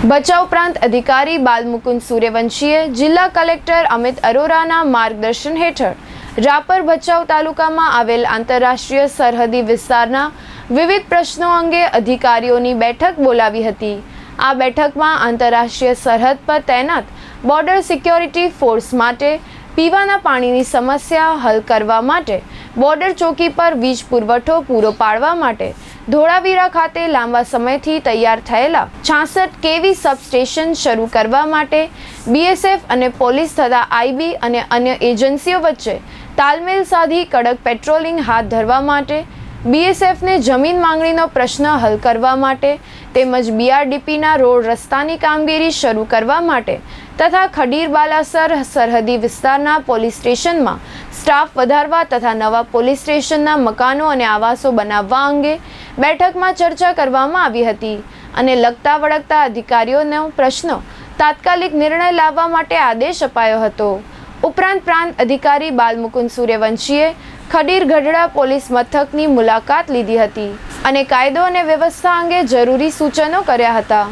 ભચાઉ પ્રાંત અધિકારી બાલમુકુંદ સૂર્યવંશીએ જિલ્લા કલેક્ટર અમિત અરોરાના માર્ગદર્શન હેઠળ રાપર ભચાઉ તાલુકામાં આવેલ આંતરરાષ્ટ્રીય સરહદી વિસ્તારના વિવિધ પ્રશ્નો અંગે અધિકારીઓની બેઠક બોલાવી હતી. આ બેઠકમાં આંતરરાષ્ટ્રીય સરહદ પર તૈનાત બોર્ડર સિક્યોરિટી ફોર્સ માટે પીવાના પાણીની સમસ્યા હલ કરવા માટે બોર્ડર ચોકી પર વીજ પુરવઠો પૂરો પાડવા માટે ધોળાવીરા ખાતે લાંબા સમયથી તૈયાર થયેલા છાસઠ કેવી સબસ્ટેશન શરૂ કરવા માટે બીએસએફ અને પોલીસ તથા આઈબી અને અન્ય એજન્સીઓ વચ્ચે તાલમેલ સાધી કડક પેટ્રોલિંગ હાથ ધરવા માટે બીએસએફને જમીન માંગણીનો પ્રશ્ન હલ કરવા માટે તેમજ બીઆરડીપીના રોડ રસ્તાની કામગીરી શરૂ કરવા માટે તથા ખડીર બાલાસર સરહદી વિસ્તારના પોલીસ સ્ટેશનમાં સ્ટાફ વધારવા તથા નવા પોલીસ સ્ટેશનના મકાનો અને આવાસો બનાવવા અંગે બેઠકમાં ચર્ચા કરવામાં આવી હતી અને લગતા વળગતા અધિકારીઓનો પ્રશ્નો તાત્કાલિક નિર્ણય લાવવા માટે આદેશ અપાયો હતો. ઉપરાંત પ્રાંત અધિકારી બાલમુકુંદ સૂર્યવંશીએ ખડીર ગઢડા પોલીસ મથકની મુલાકાત લીધી હતી અને કાયદો અને વ્યવસ્થા અંગે જરૂરી સૂચનો કર્યા હતા.